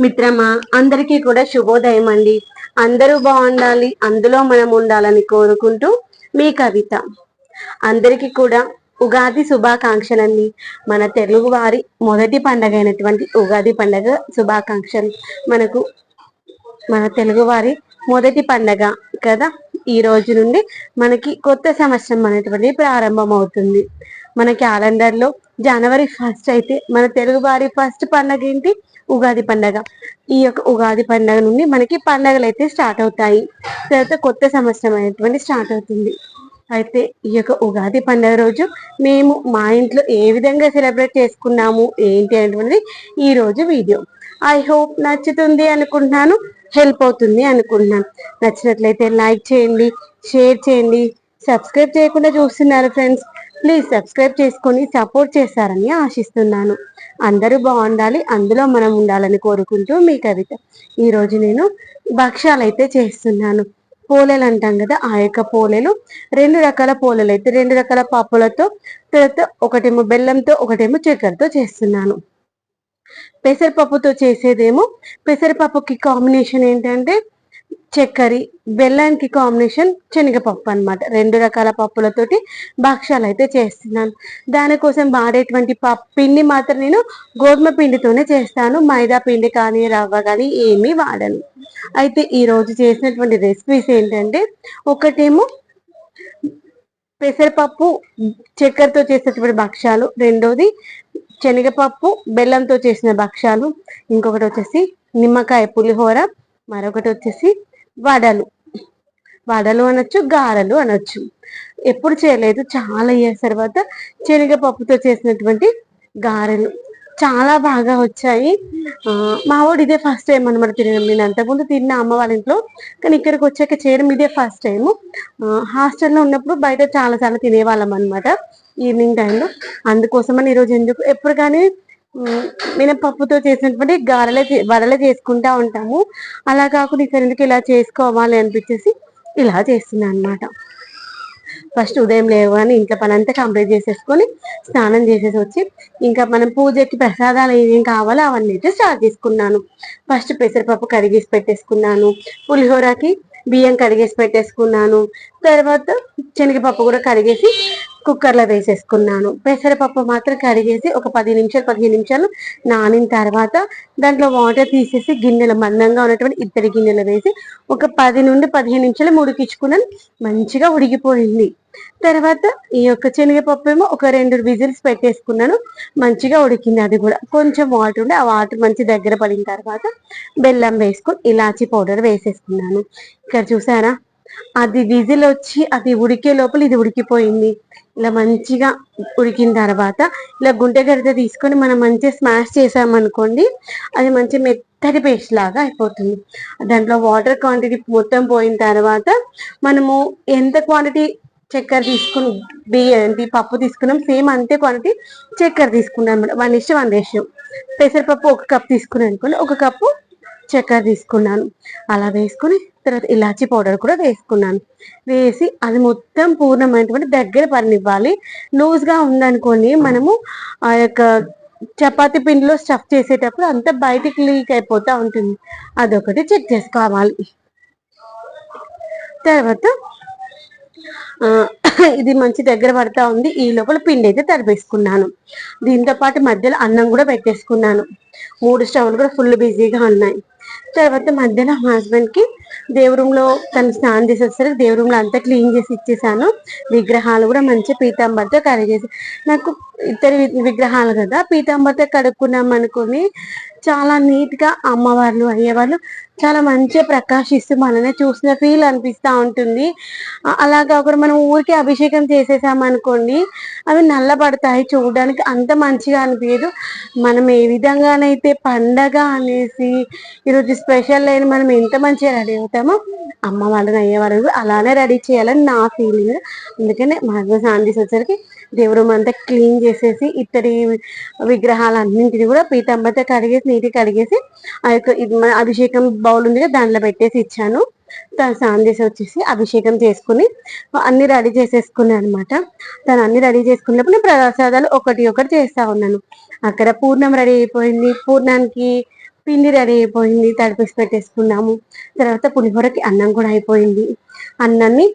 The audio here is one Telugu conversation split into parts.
మిత్రమా అందరికీ కూడా శుభోదయం అండి. అందరూ బాగుండాలి అందులో మనం ఉండాలని కోరుకుంటూ మీ కవిత. అందరికీ కూడా ఉగాది శుభాకాంక్షలండి. మన తెలుగు వారి మొదటి పండగ అయినటువంటి ఉగాది పండగ శుభాకాంక్షలు. మనకు మన తెలుగు వారి మొదటి పండగ కదా? ఈ రోజు నుండి మనకి కొత్త సంవత్సరం అనేటువంటి ప్రారంభం అవుతుంది మన క్యాలెండర్లో జనవరి ఫస్ట్ అయితే మన తెలుగు వారి ఫస్ట్ పండగ ఏంటి? ఉగాది పండగ. ఈ యొక్క ఉగాది పండగ నుండి మనకి పండగలు అయితే స్టార్ట్ అవుతాయి. తర్వాత కొత్త సంవత్సరం అనేటువంటి స్టార్ట్ అవుతుంది. అయితే ఈ యొక్క ఉగాది పండుగ రోజు మేము మా ఇంట్లో ఏ విధంగా సెలబ్రేట్ చేసుకున్నాము ఏంటి అనేటువంటిది ఈ రోజు వీడియో. ఐ హోప్ నచ్చుతుంది అనుకుంటున్నాను హెల్ప్ అవుతుంది అనుకుంటున్నాను. నచ్చినట్లయితే లైక్ చేయండి షేర్ చేయండి. సబ్స్క్రైబ్ చేయకుండా చూస్తున్నారు ఫ్రెండ్స్. ప్లీజ్ సబ్స్క్రైబ్ చేసుకొని సపోర్ట్ చేస్తారని ఆశిస్తున్నాను. అందరూ బాగుండాలి అందులో మనం ఉండాలని కోరుకుంటూ మీ కవిత. ఈరోజు నేను భక్ష్యాలు అయితే చేస్తున్నాను. పోలేలు అంటాం కదా ఆ యొక్క పోలేలు. రెండు రకాల పోలేలు అయితే రెండు రకాల పప్పులతో తర్వాత ఒకటేమో బెల్లంతో ఒకటేమో చక్కెరతో చేస్తున్నాను. పెసరపప్పుతో చేసేదేమో పెసరపప్పుకి కాంబినేషన్ ఏంటంటే చక్కెర బెల్లానికి కాంబినేషన్ శనగపప్పు అనమాట రెండు రకాల పప్పులతోటి భక్ష్యాలు అయితే చేస్తున్నాను. దానికోసం వాడేటువంటి పప్పు పిండి మాత్రం నేను గోధుమ పిండితోనే చేస్తాను. మైదా పిండి కానీ రవ్వ కానీ ఏమీ వాడను. అయితే ఈరోజు చేసినటువంటి రెసిపీస్ ఏంటంటే ఒకటేమో పెసరపప్పు చక్కెరతో చేసేటువంటి భక్ష్యాలు. రెండోది శనగపప్పు బెల్లంతో చేసిన భక్ష్యాలు. ఇంకొకటి వచ్చేసి నిమ్మకాయ పులిహోర. మరొకటి వచ్చేసి వడలు. వడలు అనొచ్చు గారెలు అనొచ్చు. ఎప్పుడు చేయలేదు. చాలా ఇయర్స్ తర్వాత శనగపప్పుతో చేసినటువంటి గారెలు. చాలా బాగా వచ్చాయి. మా వాడు ఇదే ఫస్ట్ టైం అనమాట తినడం. నేను అంతకుముందు తిన్న అమ్మ వాళ్ళ ఇంట్లో కానీ ఇక్కడికి వచ్చాక చేయడం ఇదే ఫస్ట్ టైం హాస్టల్లో ఉన్నప్పుడు బయట చాలా చాలా తినేవాళ్ళం అనమాట ఈవినింగ్ టైంలో అందుకోసమని ఈరోజు ఎందుకు? ఎప్పుడు కానీ మినపప్పుతో చేసినటువంటి గారెలే వడలే చేసుకుంటా ఉంటాము. అలా కాకుండా ఇక్కడ ఎందుకు ఇలా చేసుకోవాలి అనిపించేసి ఇలా చేస్తున్నాను అనమాట ఫస్ట్ ఉదయం లేవగానే ఇంట్లో పని అంతా కంప్లీట్ చేసేసుకొని స్నానం చేసేసి వచ్చి ఇంకా మనం పూజకి ప్రసాదాలు ఏమేమి కావాలో అవన్నీ అయితే స్టార్ట్ చేసుకున్నాను. ఫస్ట్ పెసరపప్పు కడిగేసి పెట్టేసుకున్నాను. పులిహోరకి బియ్యం కడిగేసి పెట్టేసుకున్నాను. తర్వాత శనగపప్పు కూడా కడిగేసి కుక్కర్లో వేసేసుకున్నాను. పెసరపప్పు మాత్రం కడిగేసి ఒక పది నిమిషాలు పదిహేను నిమిషాలు నానిన తర్వాత దాంట్లో వాటర్ తీసేసి గిన్నెలు మందంగా ఉన్నటువంటి ఇద్దరి గిన్నెలు వేసి ఒక పది నుండి పదిహేను నిమిషాలు ఉడికించుకున్నాను మంచిగా ఉడికిపోయింది. తర్వాత ఈ యొక్క శనగపప్పు ఏమో ఒక రెండు విజిల్స్ పెట్టేసుకున్నాను. మంచిగా ఉడికింది అది కూడా. కొంచెం వాటర్ ఉండి ఆ వాటర్ మంచి దగ్గర పడిన తర్వాత బెల్లం వేసుకొని ఇలాచీ పౌడర్ వేసేసుకున్నాను. ఇక్కడ చూసారా? అది విజిల్ వచ్చి అది ఉడికే లోపల ఇది ఉడికిపోయింది. ఇలా మంచిగా ఉడికిన తర్వాత ఇలా గుంటె గడిత తీసుకొని మనం మంచిగా స్మాష్ చేసామనుకోండి అది మంచి మెత్తటి పేస్ట్ లాగా అయిపోతుంది. దాంట్లో వాటర్ క్వాంటిటీ మొత్తం పోయిన తర్వాత మనము ఎంత క్వాంటిటీ చక్కెర తీసుకుని బియ్యం పప్పు తీసుకున్నాం. సేమ్ అంతే క్వాంటిటీ చక్కెర తీసుకున్నాం అనమాట వన్ ఇష్టం వన్ రేషియో. పెసరపప్పు ఒక కప్ తీసుకున్నాను అనుకోండి. ఒక కప్పు చక్కెర తీసుకున్నాను. అలా వేసుకుని తర్వాత ఇలాచీ పౌడర్ కూడా వేసుకున్నాను. వేసి అది మొత్తం పూర్ణమైనటువంటి దగ్గర పనివ్వాలి లూజ్గా ఉందనుకోండి మనము ఆ యొక్క చపాతి పిండిలో స్టఫ్ చేసేటప్పుడు అంతా బయటికి లీక్ అయిపోతూ ఉంటుంది. అదొకటి చెక్ చేసుకోవాలి. తర్వాత ఇది మంచి దగ్గర పడతా ఉంది. ఈ లోపల పిండి అయితే తడిపేసుకున్నాను దీంతో పాటు మధ్యలో అన్నం కూడా పెట్టేసుకున్నాను. మూడు స్టవ్లు కూడా ఫుల్ బిజీగా ఉన్నాయి. తర్వాత మధ్యలో మా హస్బెండ్కి తను స్నానం చేసి వచ్చేసరికి దేవురంలో అంతా క్లీన్ చేసి ఇచ్చేసాను. విగ్రహాలు కూడా మంచి పీతాంబరితో కడిగేసి నాకు ఇద్దరు విగ్రహాలు కదా పీతాంబర్తో కడుక్కున్నాం అనుకుని చాలా నీట్గా అమ్మవార్లు అయ్యేవాళ్ళు చాలా మంచిగా ప్రకాశిస్తూ మననే చూసిన ఫీల్ అనిపిస్తూ ఉంటుంది. అలాగా ఒకరు మనం ఊరికే అభిషేకం చేసేసామనుకోండి అవి నల్లబడతాయి. చూడడానికి అంత మంచిగా అనిపించదు మనం ఏ విధంగానైతే పండగ అనేసి ఈరోజు స్పెషల్ అయిన మనం ఎంత మంచిగా రెడీ అవుతామో అమ్మ వాళ్ళని అయ్యే అలానే రెడీ చేయాలని నా ఫీలింగ్. అందుకనే మా హస్బెండ్ వచ్చేసరికి దేవుడు అంతా క్లీన్ చేసేసి ఇత్తడి విగ్రహాలన్నింటినీ కూడా పీతాంబరితో కడిగేసి నీటి కడిగేసి ఆ యొక్క అభిషేకం బౌల్ ఉంది దాంట్లో పెట్టేసి ఇచ్చాను. తను స్నానం చేసి వచ్చేసి అభిషేకం చేసుకుని అన్ని రెడీ చేసేసుకున్నాను అనమాట. తను అన్ని రెడీ చేసుకున్నప్పుడు నేను ప్రసాదాలు ఒకటి ఒకటి చేస్తా ఉన్నాను. అక్కడ పూర్ణం రెడీ అయిపోయింది. పూర్ణానికి పిండి రెడీ అయిపోయింది. తడిపేసి పెట్టేసుకున్నాము. తర్వాత పులిహోరకి అన్నం కూడా అయిపోయింది. అన్నాన్ని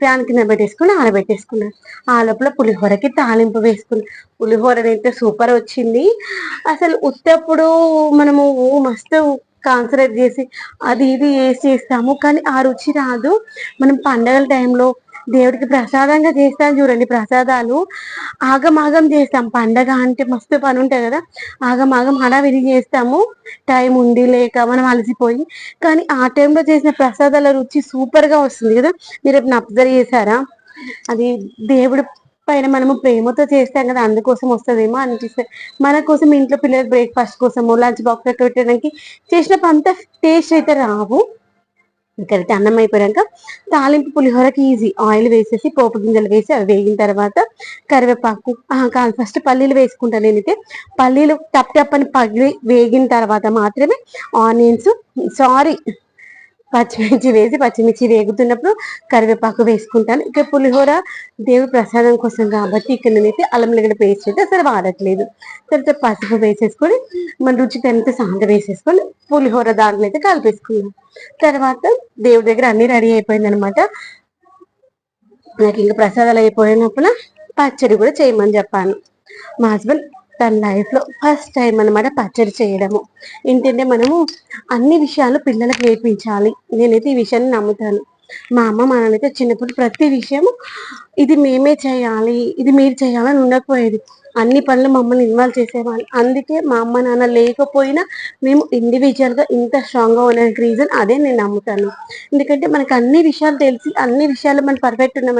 ఫ్యాన్ కింద పెట్టేసుకుని ఆరబెట్టేసుకున్నాను ఆ లోపల పులిహోరకి తాలింపు వేసుకుని పులిహోర అయితే సూపర్ వచ్చింది. అసలు ఉత్తప్పుడు మనము మస్తు కాన్సన్ట్రేట్ చేసి అది ఇది వేసి చేస్తాము. కానీ ఆ రుచి రాదు. మనం పండగల టైంలో దేవుడికి ప్రసాదంగా చేస్తాం చూడండి ప్రసాదాలు. ఆగమాగం చేస్తాం. పండగ అంటే మస్తు పని ఉంటుంది కదా. ఆగమాగం హడావిడి చేస్తాము. టైం ఉండి లేక మనం అలసిపోయి. కానీ ఆ టైంలో చేసిన ప్రసాదాల రుచి సూపర్గా వస్తుంది కదా. మీరు ఎప్పుడు అబ్జర్వ్ చేశారా? అది దేవుడి పైన మనము ప్రేమతో చేస్తాం కదా. అందుకోసం వస్తుందేమో అనిపిస్తుంది మన కోసం ఇంట్లో పిల్లలు బ్రేక్ఫాస్ట్ కోసము లంచ్ బాక్స్ పెట్టడానికి చేసినప్పుడు అంత టేస్ట్ అయితే రావు. ఇక్కడైతే అన్నం అయిపోయాక తాలింపు పులిహోరకి ఈజీ ఆయిల్ వేసేసి పోపు గింజలు వేసి అవి వేగిన తర్వాత కరివేపాకు కాదు ఫస్ట్ పల్లీలు వేసుకుంటాను నేనైతే. పల్లీలు టప్ టప్ అని పగిలి వేగిన తర్వాత మాత్రమే ఆనియన్స్ సారీ పచ్చిమిర్చి వేసి పచ్చిమిర్చి వేగుతున్నప్పుడు కరివేపాకు వేసుకుంటాను. ఇక పులిహోర దేవుడి ప్రసాదం కోసం కాబట్టి ఇక్కడ నేనైతే అల్లం ఎల్లిగడ్డ పేస్ట్ అయితే అసలు వాడట్లేదు. తర్వాత పసుపు వేసేసుకొని మన రుచికి ఎంత సాంత వేసేసుకొని పులిహోర దాంట్లో అయితే కలిపేసుకున్నాం. తర్వాత దేవుడి దగ్గర అన్ని రెడీ అయిపోయింది అనమాట నాకు ఇంకా ప్రసాదాలు అయిపోయినప్పుడు పచ్చడి కూడా చేయమని చెప్పాను. మా హస్బెండ్ తన లైఫ్లో ఫస్ట్ టైం అనమాట పచ్చడి చేయడము. ఏంటంటే మనము అన్ని విషయాలు పిల్లలకు నేర్పించాలి. నేనైతే ఈ విషయాన్ని నమ్ముతాను. మా అమ్మ మా చిన్నప్పుడు ప్రతి విషయం ఇది మేమే చేయాలి ఇది మీరు చేయాలని ఉండకపోయేది. అన్ని పనులు మమ్మల్ని ఇన్వాల్వ్ చేసేవాళ్ళు. అందుకే మా అమ్మ నాన్న లేకపోయినా మేము ఇండివిజువల్గా ఇంత స్ట్రాంగ్గా ఉండడానికి రీజన్ అదే నేను నమ్ముతాను. ఎందుకంటే మనకు అన్ని విషయాలు తెలిసి అన్ని విషయాలు మనం పర్ఫెక్ట్ ఉన్నాం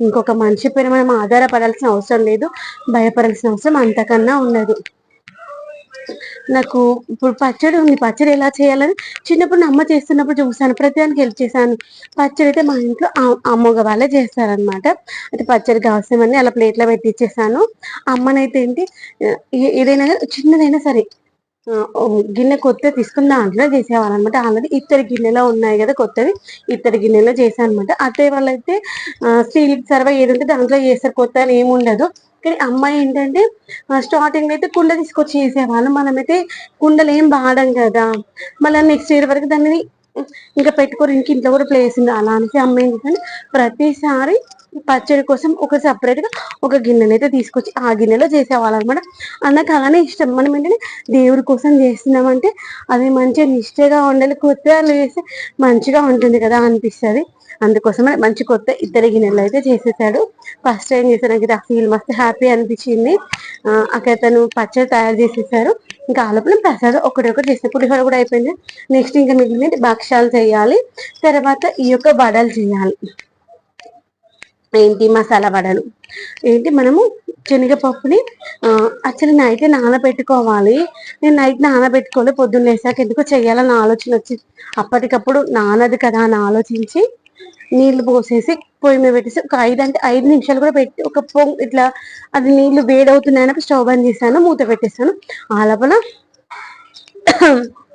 ఇంకొక మనిషి పైన మనం ఆధారపడాల్సిన అవసరం లేదు భయపడాల్సిన అవసరం అంతకన్నా ఉండదు. నాకు ఇప్పుడు పచ్చడి ఉంది. పచ్చడి ఎలా చేయాలని చిన్నప్పుడు అమ్మ చేస్తున్నప్పుడు చూసాను ప్రతిదానికి హెల్ప్ చేశాను. పచ్చడి అయితే మా ఇంట్లో అమ్మగ వాళ్ళే చేస్తారనమాట అయితే పచ్చడి కావాల్సినవన్నీ అలా ప్లేట్లో పెట్టించేసాను అమ్మనైతే ఏంటి ఏదైనా చిన్నదైనా సరే గిన్నె కొత్త తీసుకుని దాంట్లో చేసేవాళ్ళనమాట. ఆల్రెడీ ఇత్తడి గిన్నెలో ఉన్నాయి కదా కొత్తవి. ఇత్తడి గిన్నెలో చేశాను అనమాట అత్తయ్య వాళ్ళైతే స్టీల్ సర్వ ఏదంటే దాంట్లో చేస్తారు. కొత్త అని ఏముండదు. కానీ అమ్మాయి ఏంటంటే స్టార్టింగ్ అయితే కుండ తీసుకొచ్చి వేసేవాళ్ళు మనమైతే కుండలు ఏం వాడం కదా. మళ్ళీ నెక్స్ట్ ఇయర్ వరకు దాన్ని ఇంకా పెట్టుకోరు ఇంక ఇంట్లో కూడా ప్లేస్ ఉంది అలా అనేసి అమ్మ ఏంటంటే ప్రతిసారి పచ్చడి కోసం ఒక సపరేట్గా ఒక గిన్నెని అయితే తీసుకొచ్చి ఆ గిన్నెలో చేసేవాళ్ళు అనమాట అన్నకు అలానే ఇష్టం. మనం ఏంటంటే దేవుడి కోసం చేస్తున్నామంటే అది మంచిగా నిష్టగా ఉండాలి కొత్త చేస్తే మంచిగా ఉంటుంది కదా అనిపిస్తుంది. అందుకోసమే మంచి కొత్త ఇద్దరి గిన్నెలు అయితే చేసేసాడు. ఫస్ట్ టైం చేశాను నాకు ఫీల్ మస్తు హ్యాపీ అనిపించింది. అక్కడ తను పచ్చడి తయారు చేసేసారు. ఇంకా ఆలోపల ప్రసాదం ఒకటి ఒకటి చేస్తే పులిహోర కూడా అయిపోయింది. నెక్స్ట్ ఇంకా మిగిలిన భక్ష్యాలు చేయాలి. తర్వాత ఈ యొక్క వడలు చేయాలి. ఏంటి మసాలా వడలు? ఏంటి మనము శనగపప్పుని అసలు నైట్ నానబెట్టుకోవాలి. నేను నైట్ నానబెట్టుకోవాలి పొద్దున్న వేసాక ఎందుకు చేయాలన్న ఆలోచన వచ్చి అప్పటికప్పుడు నానది కదా అని ఆలోచించి నీళ్ళు పోసేసి పొయ్యి మీద పెట్టేసి ఒక ఐదు అంటే ఐదు నిమిషాలు కూడా పెట్టి ఒక పొంగ్ ఇట్లా అది నీళ్ళు వేడవుతున్నాయని స్టవ్ బంద్ చేశాను మూత పెట్టేస్తాను ఆ లోపల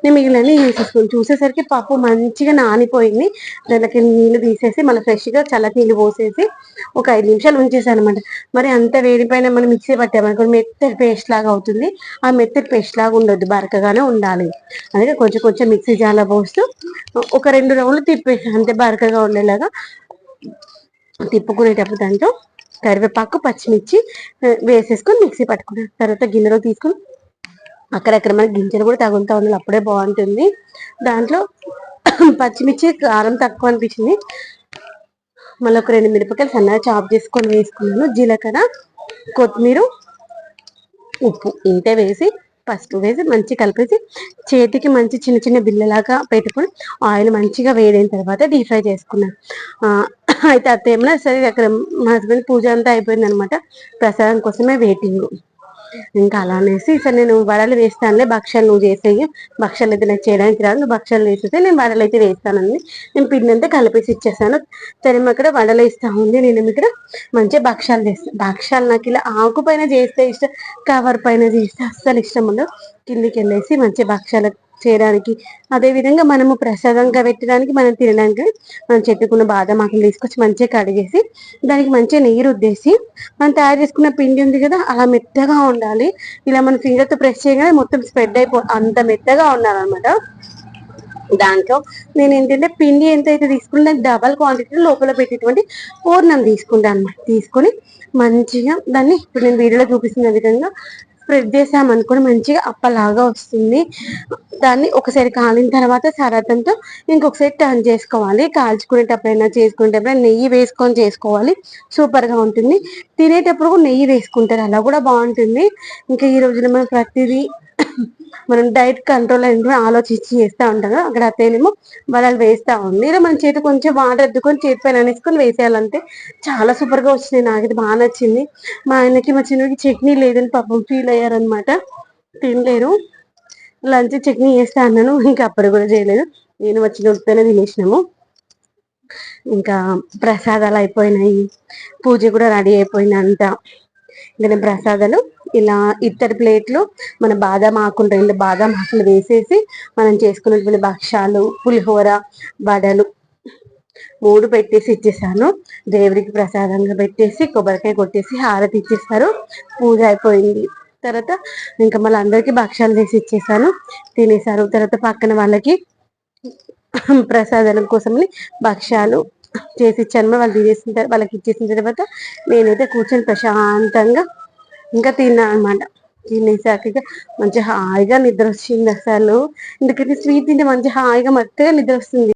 నేను మిగిలిన వేసేసుకుని చూసేసరికి పప్పు మంచిగా నానిపోయింది. దానికి నీళ్ళు తీసేసి మళ్ళీ ఫ్రెష్గా చల్లటి నీళ్ళు పోసేసి ఒక ఐదు నిమిషాలు ఉంచేసాను అనమాట మరి అంత వేడిపైన మనం మిక్సీ పట్టామనుకో మెత్తటి పేస్ట్ లాగా అవుతుంది. ఆ మెత్తటి పేస్ట్ లాగా ఉండొద్దు బరకగానే ఉండాలి. అందుకే కొంచెం కొంచెం మిక్సీ జాల పోస్తూ ఒక రెండు రౌండ్లు తిప్పేసి అంతే బరకగా ఉండేలాగా తిప్పుకునేటప్పుడు దాంట్లో కరివేపాకు పచ్చిమిర్చి వేసేసుకొని మిక్సీ పట్టుకున్నాను. తర్వాత గిన్నెలో తీసుకుని అక్కడక్కడ మనకి గింజలు కూడా తగులుతూ ఉండాలి. అప్పుడే బాగుంటుంది. దాంట్లో పచ్చిమిర్చి కారం తక్కువ అనిపించింది. మళ్ళీ ఒక రెండు మిరపకాయలు సన్నగా చాప్ చేసుకొని వేసుకున్నాను. జీలకర్ర కొత్తిమీర ఉప్పు ఇంతే వేసి పసుపు వేసి మంచి కలిపేసి చేతికి మంచి చిన్న చిన్న బిల్లలాగా పెట్టుకుని ఆయిల్ మంచిగా వేడైన తర్వాత డీప్ ఫ్రై చేసుకున్నాను అయితే అత్తేమో సరే అక్కడ మా హస్బెండ్ పూజ అంతా అయిపోయింది అనమాట ప్రసాదం కోసమే వెయిటింగ్. ఇంకా అలా అనేసి సరే నేను వడలు వేస్తానులే భక్షాలు నువ్వు చేసేవి భక్షాలు అయితే నాకు చేయడానికి రాదు నువ్వు భక్షాలు వేసేస్తే నేను వడలు అయితే వేస్తానండి. నేను పిండి అంతా కలిపేసి ఇచ్చేసాను సరే ఇక్కడ వడలు ఇస్తా ఉంది. నేను ఇక్కడ మంచిగా భక్షాలు చేస్తాను భక్షాలు నాకు ఇలా ఆకు పైన చేస్తే ఇష్టం కవర్ పైన చేస్తే అస్సలు ఇష్టం ఉండదు. కిందికి వెళ్ళేసి మంచి భక్షాలు చేయడానికి. అదేవిధంగా మనము ప్రసాదంగా పెట్టడానికి మనం తినడానికి మనం చెట్టుకున్న బాదం ఆకులు తీసుకొచ్చి మంచిగా కడిగేసి దానికి మంచిగా నీరు ఉద్దేసి మనం తయారు చేసుకున్న పిండి ఉంది కదా అలా మెత్తగా ఉండాలి. ఇలా మనం ఫింగర్తో ప్రెస్ చేయగానే మొత్తం స్ప్రెడ్ అయిపో అంత మెత్తగా ఉండాలన్నమాట. దాంట్లో నేను ఏంటంటే పిండి ఎంత అయితే తీసుకుంటే డబల్ క్వాంటిటీ లోపల పెట్టేటువంటి పూర్ణం తీసుకుంటాను. అనమాట తీసుకొని మంచిగా దాన్ని ఇప్పుడు నేను వీడియోలో చూపిస్తున్న విధంగా స్ప్రెడ్ చేసామనుకోండి మంచిగా అప్పలాగా వస్తుంది. దాన్ని ఒకసారి కాలిన తర్వాత సరాతంతో ఇంకొకసారి టర్న్ చేసుకోవాలి. కాల్చుకునేటప్పుడైనా చేసుకునేటప్పుడు నెయ్యి వేసుకొని చేసుకోవాలి. సూపర్గా ఉంటుంది. తినేటప్పుడు నెయ్యి వేసుకుంటారు. అలా కూడా బాగుంటుంది. ఇంకా ఈ రోజున మనం ప్రతిదీ మనం డైట్ కంట్రోల్ అయిన ఆలోచించి చేస్తూ ఉంటాం అక్కడ అతనేమో వాళ్ళు వేస్తూ ఉంది. ఇలా మన చేతి కొంచెం వాటర్ ఎద్దుకొని చేతి పైన అనేసుకొని వేసేయాలంటే చాలా సూపర్గా వచ్చింది. నాకు ఇది బాగా నచ్చింది. మా ఆయనకి మా చిన్నకి చట్నీ లేదని పాపం ఫీల్ అయ్యారనమాట తినలేరు. లంచ్ చట్నీ చేస్తా అన్నాను. ఇంకా అప్పుడు కూడా చేయలేదు. నేను వచ్చిన ఉడితేనే తినేసినాము. ఇంకా ప్రసాదాలు అయిపోయినాయి. పూజ కూడా రెడీ అయిపోయింది అంతా ఇంకా ప్రసాదాలు ఇలా ఇత్తడి ప్లేట్లు మన బాదం ఆకులు రెండు బాదం ఆకులు వేసేసి మనం చేసుకున్నటువంటి భక్ష్యాలు పులిహోర వడలు మూడు పెట్టేసి ఇచ్చేసాను. దేవుడికి ప్రసాదంగా పెట్టేసి కొబ్బరికాయ కొట్టేసి హారతి ఇచ్చేస్తారు. పూజ అయిపోయింది. తర్వాత ఇంకా మళ్ళీ అందరికీ భక్ష్యాలు వేసి ఇచ్చేసాను. తినేసారు. తర్వాత పక్కన వాళ్ళకి ప్రసాదాల కోసమని భక్ష్యాలు చేసి ఇచ్చాను వాళ్ళు తినేసిన వాళ్ళకి ఇచ్చేసిన తర్వాత నేనైతే కూర్చొని ప్రశాంతంగా ఇంకా తిన్నాను అనమాట తినేసాక మంచి హాయిగా నిద్ర వచ్చింది అసలు. ఎందుకంటే స్వీట్ తింటే మంచి హాయిగా మత్తుగా నిద్ర వస్తుంది.